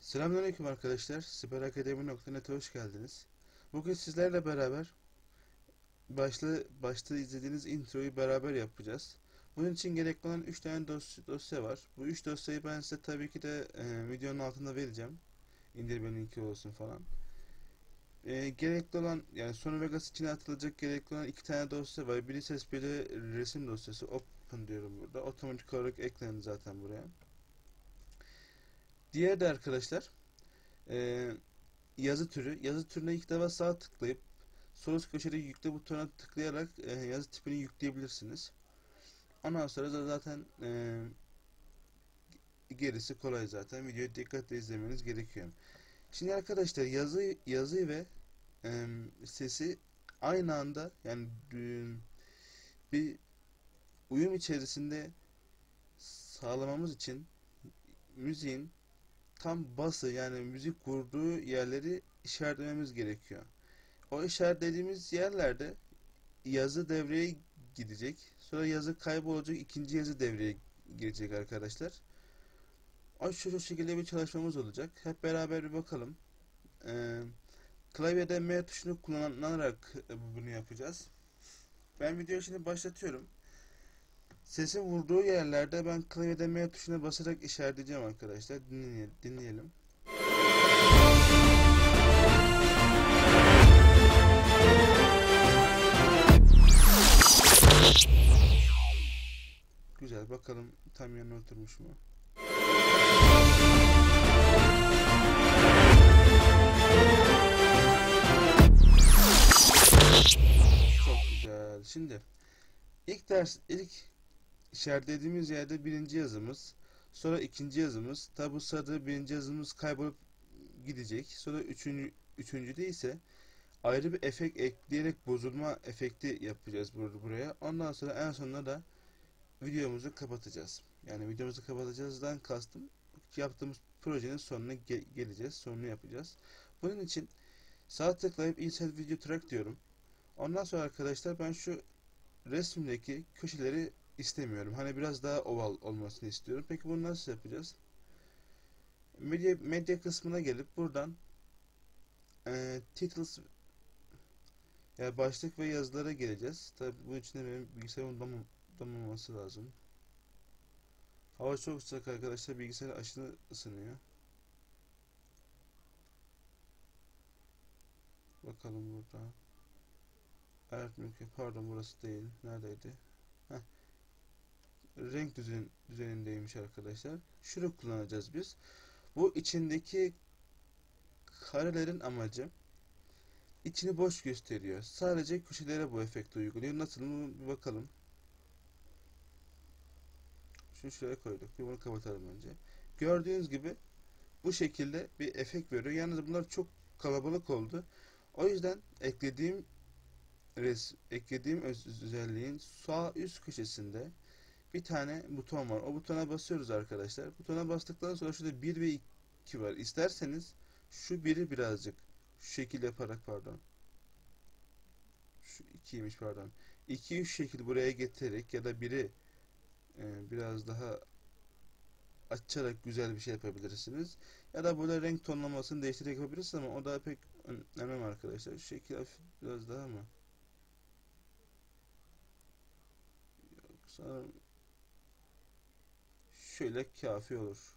Selamünaleyküm arkadaşlar. Siber Akademi.net'e hoş geldiniz. Bugün sizlerle beraber başta, başta izlediğiniz introyu beraber yapacağız. Bunun için gerekli olan 3 tane dosya, dosya var. Bu 3 dosyayı ben size tabii ki de e, videonun altında vereceğim. İndirme linki olsun falan. E, gerekli olan yani Sony Vegas için atılacak gerekli olan iki tane dosya var. Biri ses biri resim dosyası. Open diyorum burada. Otomatik olarak eklendi zaten buraya. Diğer de arkadaşlar e, yazı türü. Yazı türüne ilk defa sağ tıklayıp üst köşede yükle butonuna tıklayarak e, yazı tipini yükleyebilirsiniz. Ondan sonra da zaten e, gerisi kolay zaten. Videoyu dikkatle izlemeniz gerekiyor. Şimdi arkadaşlar yazı yazı ve e, sesi aynı anda yani e, bir uyum içerisinde sağlamamız için müziğin tam bası yani müzik kurduğu yerleri işaretlememiz gerekiyor. O işaretlediğimiz yerlerde yazı devreye gidecek. Sonra yazı kaybolacak. ikinci yazı devreye girecek arkadaşlar. O şu, şekilde bir çalışmamız olacak. Hep beraber bir bakalım. Ee, klavyede M tuşunu kullanarak bunu yapacağız. Ben videoyu şimdi başlatıyorum. Sesin vurduğu yerlerde ben klavyede M tuşuna basarak işaretleyeceğim arkadaşlar. Dinleyelim. dinleyelim. Güzel bakalım tam yerine oturmuş mu? Çok güzel. Şimdi ilk ders ilk işaretlediğimiz yerde birinci yazımız, sonra ikinci yazımız. Tabi bu sırada birinci yazımız kaybolup gidecek. Sonra üçüncü, üçüncüde ise ayrı bir efekt ekleyerek bozulma efekti yapacağız burada buraya. Ondan sonra en sonunda da videomuzu kapatacağız. Yani videomuzu kapatacağızdan kastım yaptığımız projenin sonuna ge geleceğiz. Sonunu yapacağız. Bunun için sağ tıklayıp insert video track diyorum. Ondan sonra arkadaşlar ben şu resimdeki köşeleri istemiyorum. Hani biraz daha oval olmasını istiyorum. Peki bunu nasıl yapacağız? Medya, medya kısmına gelip buradan e, titles yani başlık ve yazılara geleceğiz. Tabi bunun için de benim bilgisayarımın donmaması lazım. Hava çok sıcak arkadaşlar. Bilgisayar aşırı ısınıyor. Bakalım burada. Evet mümkün. Pardon burası değil. Neredeydi? Heh. Renk düzen, düzenindeymiş arkadaşlar. Şunu kullanacağız biz. Bu içindeki karelerin amacı içini boş gösteriyor. Sadece köşelere bu efekti uyguluyor. Nasıl mı bir bakalım. Şunu şuraya koyduk. Bunu kapatalım önce. Gördüğünüz gibi bu şekilde bir efekt veriyor. Yalnız bunlar çok kalabalık oldu. O yüzden eklediğim res eklediğim özelliğin sağ üst köşesinde bir tane buton var. O butona basıyoruz arkadaşlar. Butona bastıktan sonra şurada 1 ve 2 var. İsterseniz şu biri birazcık şu şekil yaparak pardon. Şu 2'ymiş pardon. 2'yi şu şekil buraya getirerek ya da biri e, biraz daha açarak güzel bir şey yapabilirsiniz. Ya da böyle renk tonlamasını değiştirerek yapabilirsiniz ama o da pek önemli arkadaşlar. Şu şekil biraz daha mı? Sanırım şöyle kafi olur.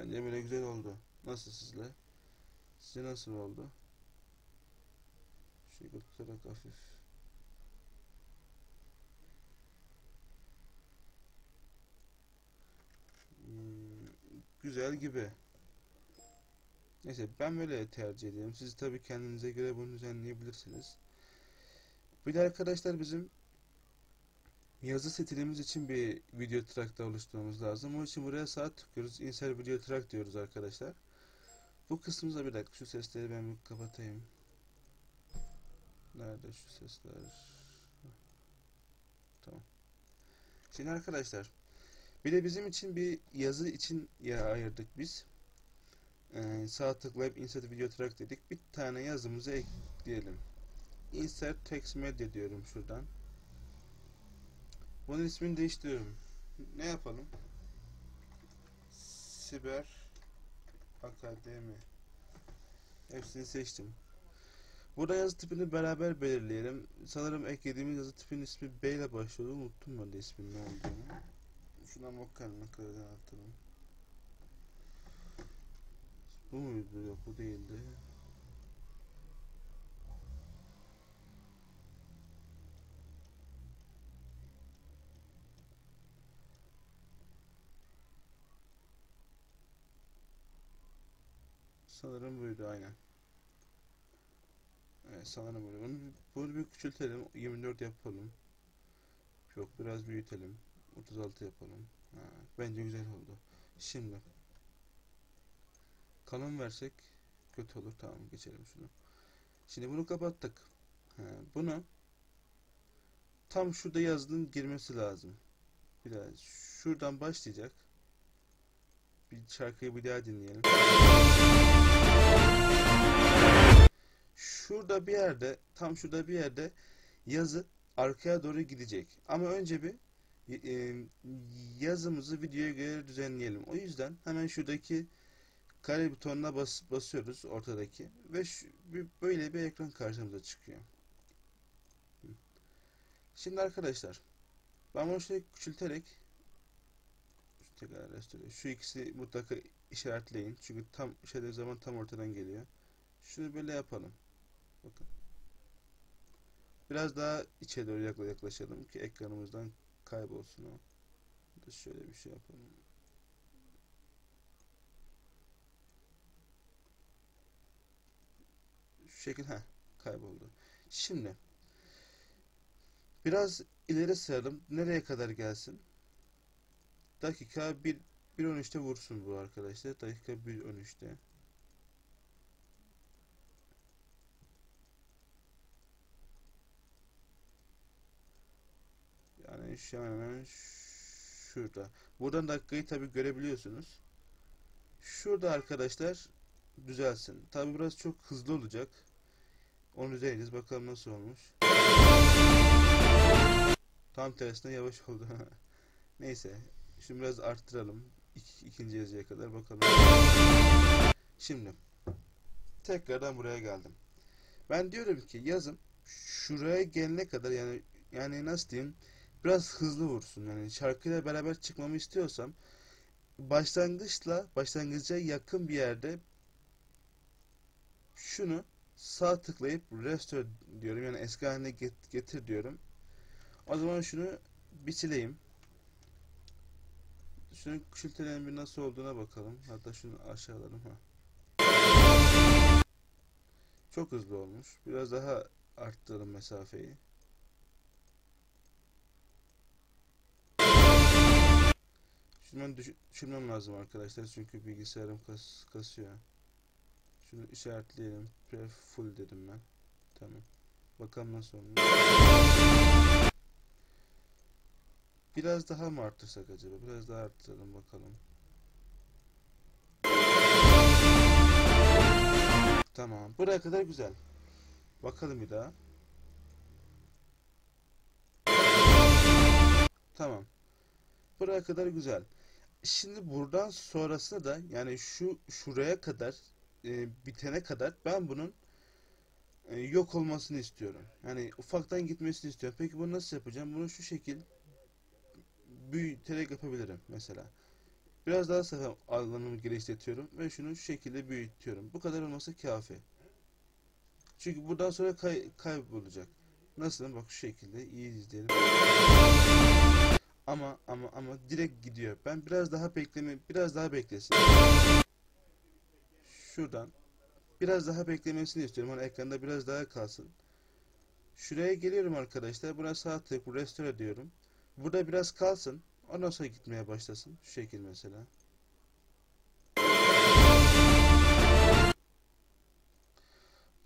Bence böyle güzel oldu. Nasıl sizle? Size nasıl oldu? Şöyle tutarak hafif. Hmm, güzel gibi. Neyse ben böyle tercih ediyorum. Siz tabi kendinize göre bunu düzenleyebilirsiniz. Bir de arkadaşlar bizim yazı stilimiz için bir video track oluşturmamız lazım. Onun için buraya sağ tıklıyoruz. Insert video track diyoruz arkadaşlar. Bu kısmımıza bir dakika şu sesleri ben bir kapatayım. Nerede şu sesler? Tamam. Şimdi arkadaşlar bir de bizim için bir yazı için yer ayırdık biz e, sağ tıklayıp insert video track dedik. Bir tane yazımızı ekleyelim. Insert text media diyorum şuradan. Bunun ismini değiştiriyorum. Ne yapalım? Siber Akademi. Hepsini seçtim. Burada yazı tipini beraber belirleyelim. Sanırım eklediğimiz yazı tipinin ismi B ile başlıyordu. Unuttum ben de isminin ne olduğunu. Şuna bakalım ne kadar atalım. Bu muydu? Yok bu değildi. Sanırım buydu aynen. Evet sanırım böyle. Bunu, bunu bir küçültelim. 24 yapalım. Yok biraz büyütelim. 36 yapalım. Ha, bence güzel oldu. Şimdi kalın versek kötü olur. Tamam geçelim şunu. Şimdi bunu kapattık. Ha, bunu tam şurada yazdığın girmesi lazım. Biraz şuradan başlayacak. Bir şarkıyı bir daha dinleyelim. Şurada bir yerde, tam şurada bir yerde yazı arkaya doğru gidecek. Ama önce bir e, yazımızı videoya göre düzenleyelim. O yüzden hemen şuradaki kare butonuna bas, basıyoruz ortadaki ve şu, bir, böyle bir ekran karşımıza çıkıyor. Şimdi arkadaşlar ben bunu şöyle küçülterek. Şu ikisi mutlaka işaretleyin. Çünkü tam işaretlediği zaman tam ortadan geliyor. Şunu böyle yapalım. Bakın. Biraz daha içe doğru yaklaşalım ki ekranımızdan kaybolsun o. Da şöyle bir şey yapalım. Şu şekil ha kayboldu. Şimdi biraz ileri saralım. Nereye kadar gelsin? Dakika 1 1.13'te vursun bu arkadaşlar. Dakika 1.13'te. Yani şu hemen şurada. Buradan dakikayı tabi görebiliyorsunuz. Şurada arkadaşlar düzelsin. Tabi biraz çok hızlı olacak. Onu düzenleyeceğiz. Bakalım nasıl olmuş. Tam tersine yavaş oldu. Neyse. Şimdi biraz arttıralım. İk, ikinci yazıya kadar bakalım. Şimdi tekrardan buraya geldim. Ben diyorum ki yazım şuraya gelene kadar yani yani nasıl diyeyim biraz hızlı vursun. Yani şarkıyla beraber çıkmamı istiyorsam başlangıçla başlangıca yakın bir yerde şunu sağ tıklayıp restore diyorum. Yani eski haline get getir diyorum. O zaman şunu biçileyim. Şunun küçültelerin bir nasıl olduğuna bakalım. Hatta şunu aşağılarım ha. Çok hızlı olmuş. Biraz daha arttıralım mesafeyi. Şunu ben düşürmem lazım arkadaşlar çünkü bilgisayarım kas kasıyor. Şunu işaretleyelim. Pref full dedim ben. Tamam. Bakalım nasıl olmuş. Biraz daha mı arttırsak acaba? Biraz daha arttıralım bakalım. Tamam. Buraya kadar güzel. Bakalım bir daha. Tamam. Buraya kadar güzel. Şimdi buradan sonrasında da yani şu şuraya kadar e, bitene kadar ben bunun e, yok olmasını istiyorum. Yani ufaktan gitmesini istiyorum. Peki bunu nasıl yapacağım? Bunu şu şekil büyüterek yapabilirim mesela. Biraz daha sefer alanımı genişletiyorum ve şunu şu şekilde büyütüyorum. Bu kadar olması kafi. Çünkü buradan sonra kay kaybolacak. Nasıl? Bak şu şekilde iyi izleyelim. Ama ama ama direkt gidiyor. Ben biraz daha bekleme biraz daha beklesin. Şuradan biraz daha beklemesini istiyorum. Hani ekranda biraz daha kalsın. Şuraya geliyorum arkadaşlar. Buna sağ tık restore diyorum. Burada biraz kalsın. Ondan sonra gitmeye başlasın. Şu şekil mesela.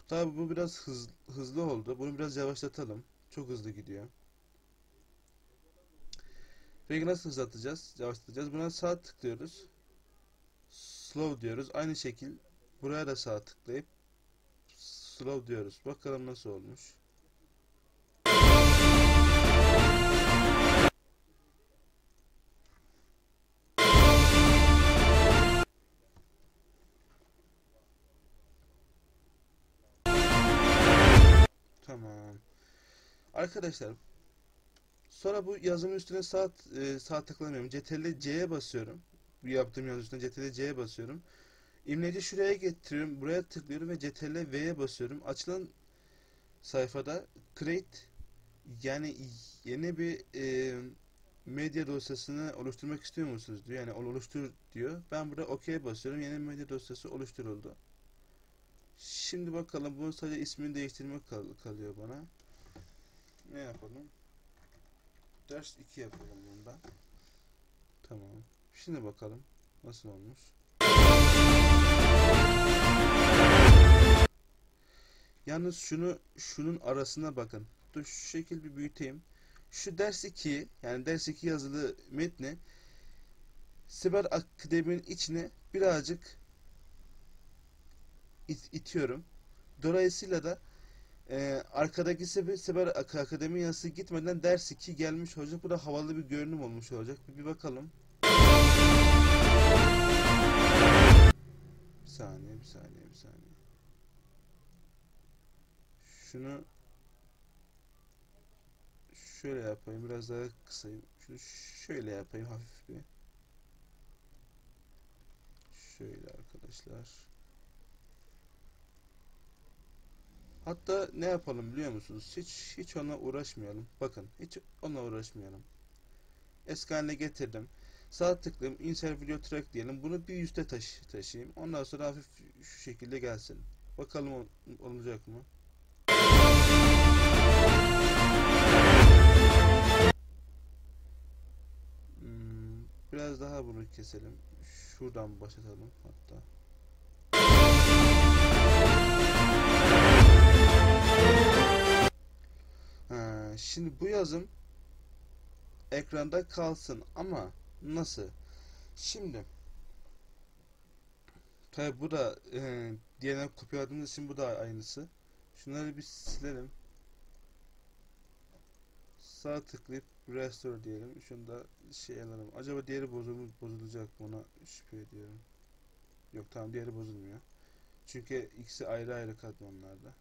Tabi bu biraz hız, hızlı oldu. Bunu biraz yavaşlatalım. Çok hızlı gidiyor. Peki nasıl hızlatacağız? Yavaşlatacağız. Buna sağ tıklıyoruz. Slow diyoruz. Aynı şekil buraya da sağ tıklayıp slow diyoruz. Bakalım nasıl olmuş. Arkadaşlar sonra bu yazımın üstüne sağ, e, sağ tıklamıyorum. CTRL C'ye basıyorum. Bu yaptığım yazı üstüne CTRL C'ye basıyorum. İmleci şuraya getiriyorum. Buraya tıklıyorum ve CTRL V'ye basıyorum. Açılan sayfada create yani yeni bir e, medya dosyasını oluşturmak istiyor musunuz diyor. Yani ol- oluştur diyor. Ben burada OK basıyorum. Yeni medya dosyası oluşturuldu. Şimdi bakalım bunun sadece ismini değiştirmek kal- kalıyor bana. Ne yapalım? Ders 2 yapalım bunda. Tamam. Şimdi bakalım nasıl olmuş. Yalnız şunu şunun arasına bakın. Dur şu şekil bir büyüteyim. Şu ders 2 yani ders 2 yazılı metni Siber Akademi'nin içine birazcık it- itiyorum. Dolayısıyla da e, arkadaki Siber, Siber Ak- Akademi yazısı gitmeden ders 2 gelmiş olacak. Bu da havalı bir görünüm olmuş olacak. Bir, bir bakalım. Bir saniye, bir saniye, bir saniye. Şunu şöyle yapayım. Biraz daha kısayım. Şunu şöyle yapayım hafif bir. Şöyle arkadaşlar. Hatta ne yapalım biliyor musunuz? Hiç hiç ona uğraşmayalım. Bakın hiç ona uğraşmayalım. Eski haline getirdim. Sağ tıklayayım. Insert video track diyelim. Bunu bir üste taşı taşıyayım. Ondan sonra hafif şu şekilde gelsin. Bakalım ol- olacak mı? Hmm, biraz daha bunu keselim. Şuradan başlatalım hatta. Şimdi bu yazım ekranda kalsın ama nasıl? Şimdi tabi bu da e, diğerine kopyaladığımız için bu da aynısı. Şunları bir silelim. Sağ tıklayıp restore diyelim. Şunu da şey alalım. Acaba diğeri bozul bozulacak mı ona şüphe ediyorum. Yok tamam diğeri bozulmuyor. Çünkü ikisi ayrı ayrı katmanlarda.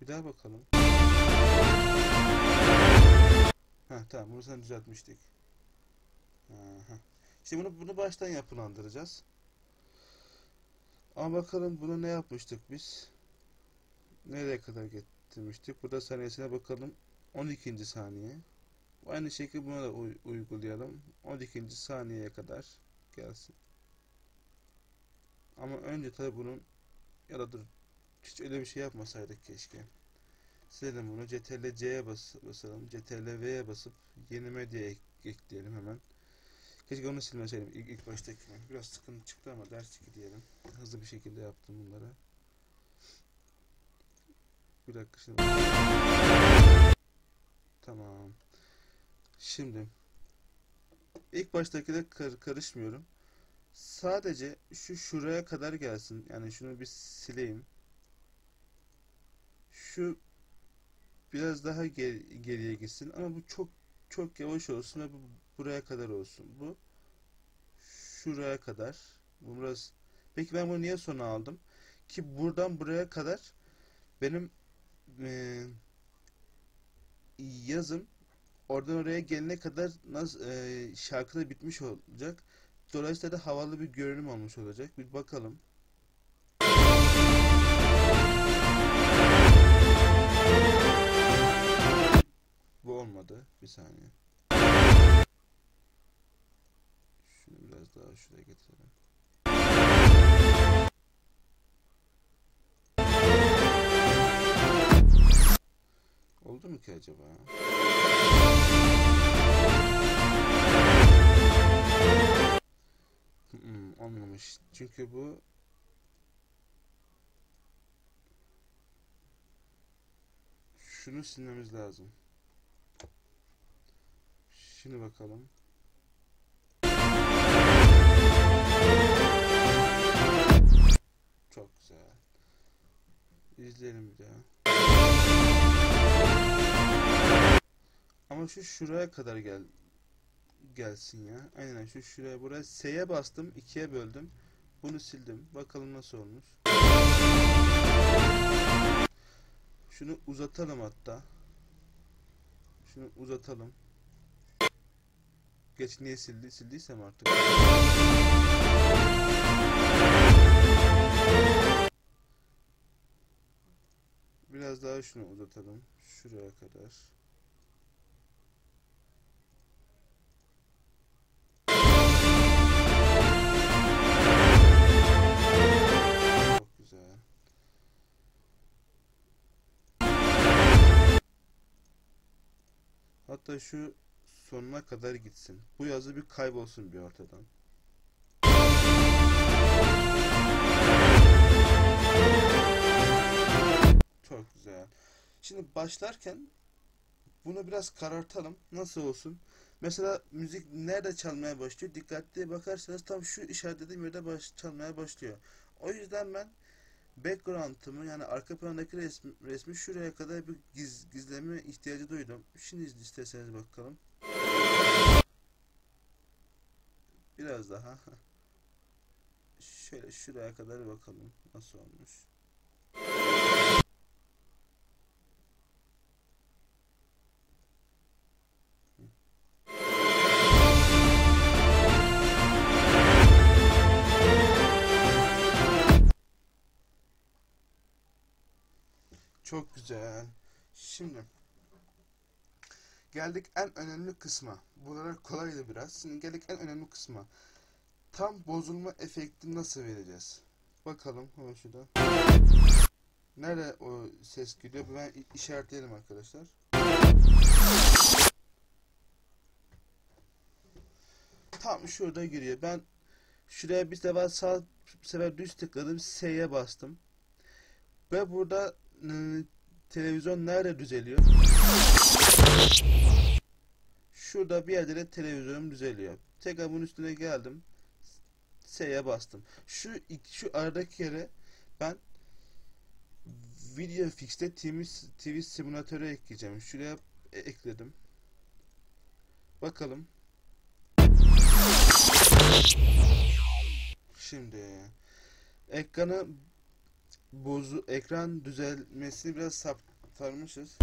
Bir daha bakalım. Ha tamam bunu sen düzeltmiştik. Aha. İşte bunu bunu baştan yapılandıracağız. Ama bakalım bunu ne yapmıştık biz? Nereye kadar getirmiştik? Burada saniyesine bakalım. 12. saniye. Aynı şekilde buna da uy- uygulayalım. 12. saniyeye kadar gelsin. Ama önce tabi bunun ya da dur hiç öyle bir şey yapmasaydık keşke. Silelim bunu. CTRL C'ye bas basalım. CTRL V'ye basıp yeni medya ek ekleyelim hemen. Keşke onu silmeseydim ilk, ilk baştakini. Biraz sıkıntı çıktı ama ders 2 diyelim. Hızlı bir şekilde yaptım bunları. Bir dakika şimdi. Tamam. Şimdi ilk baştaki de kar karışmıyorum. Sadece şu şuraya kadar gelsin. Yani şunu bir sileyim. Şu biraz daha ger- geriye gitsin ama bu çok çok yavaş olsun ve bu buraya kadar olsun. Bu şuraya kadar. Bu biraz Peki ben bunu niye sona aldım? Ki buradan buraya kadar benim eee, yazım oradan oraya gelene kadar nasıl eee şarkı da bitmiş olacak. Dolayısıyla da havalı bir görünüm olmuş olacak. Bir bakalım. Bu olmadı. Bir saniye. Şunu biraz daha şuraya getirelim. Oldu mu ki acaba? Hmm, olmamış. Çünkü bu şunu silmemiz lazım. Şimdi bakalım. Çok güzel. İzleyelim bir daha. Ama şu şuraya kadar gel gelsin ya. Aynen şu şuraya buraya S'ye bastım, ikiye böldüm. Bunu sildim. Bakalım nasıl olmuş. Şunu uzatalım hatta. Şunu uzatalım. Geç niye sildi? Sildiysem artık. Biraz daha şunu uzatalım. Şuraya kadar. Çok güzel. Hatta şu sonuna kadar gitsin. Bu yazı bir kaybolsun bir ortadan. Çok güzel. Şimdi başlarken bunu biraz karartalım. Nasıl olsun? Mesela müzik nerede çalmaya başlıyor? Dikkatli bakarsanız tam şu işaretlediğim yerde baş, çalmaya başlıyor. O yüzden ben background'ımı yani arka plandaki resmi, resmi şuraya kadar bir giz, gizleme ihtiyacı duydum. Şimdi isterseniz bakalım. Biraz daha. Şöyle şuraya kadar bakalım nasıl olmuş. Çok güzel. Şimdi geldik en önemli kısma. Bunlar kolaydı biraz. Şimdi geldik en önemli kısma. Tam bozulma efekti nasıl vereceğiz? Bakalım hemen şurada. Nerede o ses geliyor? Ben işaretleyelim arkadaşlar. Tam şurada giriyor. Ben şuraya bir sefer sağ sefer düz tıkladım. S'ye bastım. Ve burada ıı, televizyon nerede düzeliyor? Şurada bir yerde de televizyonum düzeliyor. Tekrar bunun üstüne geldim. S'ye bastım. Şu şu aradaki yere ben Video Fix'te TV, TV simülatörü ekleyeceğim. Şuraya ekledim. Bakalım. Şimdi ekranı bozu ekran düzelmesini biraz saptarmışız.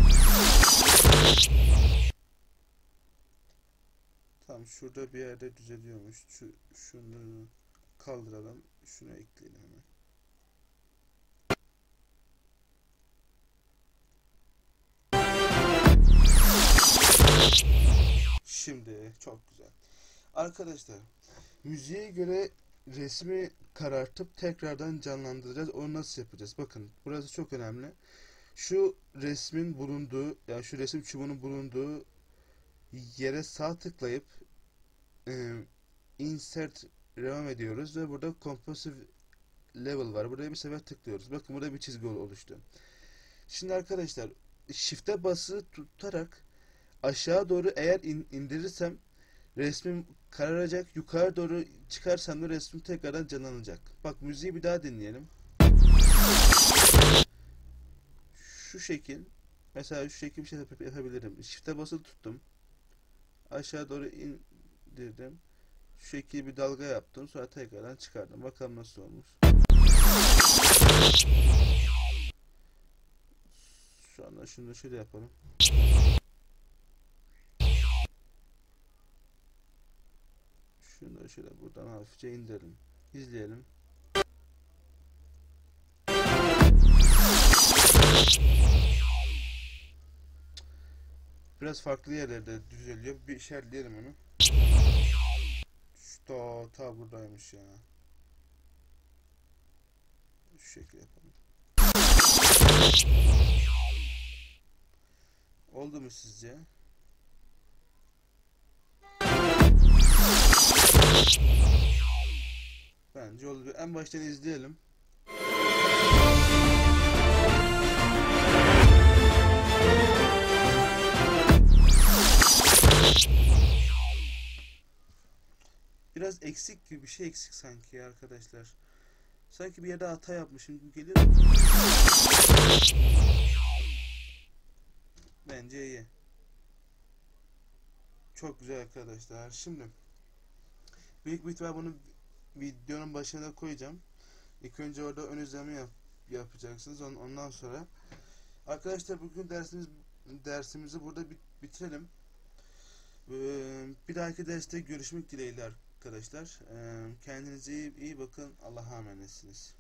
Tam şurada bir yerde düzeliyormuş. Şu şunu kaldıralım. Şunu ekleyelim hemen. Şimdi çok güzel. Arkadaşlar müziğe göre resmi karartıp tekrardan canlandıracağız. Onu nasıl yapacağız? Bakın burası çok önemli. Şu resmin bulunduğu yani şu resim çubuğunun bulunduğu yere sağ tıklayıp e, insert devam ediyoruz ve burada compositive level var. Buraya bir sefer tıklıyoruz. Bakın burada bir çizgi ol- oluştu. Şimdi arkadaşlar shift'e basılı tutarak aşağı doğru eğer in- indirirsem resmim kararacak. Yukarı doğru çıkarsam da resmim tekrardan canlanacak. Bak müziği bir daha dinleyelim. Şu şekil mesela şu şekil bir şey yap- yapabilirim. Shift'e basılı tuttum. Aşağı doğru indirdim. Şu şekil bir dalga yaptım. Sonra tekrardan çıkardım. Bakalım nasıl olmuş. Şu anda şunu şöyle yapalım. Şöyle buradan hafifçe indirelim. İzleyelim. Biraz farklı yerlerde düzeliyor. Bir işaretleyelim onu. Ta, ta buradaymış ya. Şu şekilde yapalım. Oldu mu sizce? Bence oldu. En baştan izleyelim. Biraz eksik gibi bir şey eksik sanki arkadaşlar. Sanki bir yerde hata yapmışım gibi geliyor. Bence iyi. Çok güzel arkadaşlar. Şimdi büyük bir ihtimal bunu videonun başına koyacağım. İlk önce orada ön izleme yap, yapacaksınız. On- Ondan sonra Arkadaşlar bugün dersimiz dersimizi burada bit- bitirelim. Ee, bir dahaki derste görüşmek dileğiyle arkadaşlar. Ee, kendinize iyi, iyi bakın. Allah'a emanetsiniz.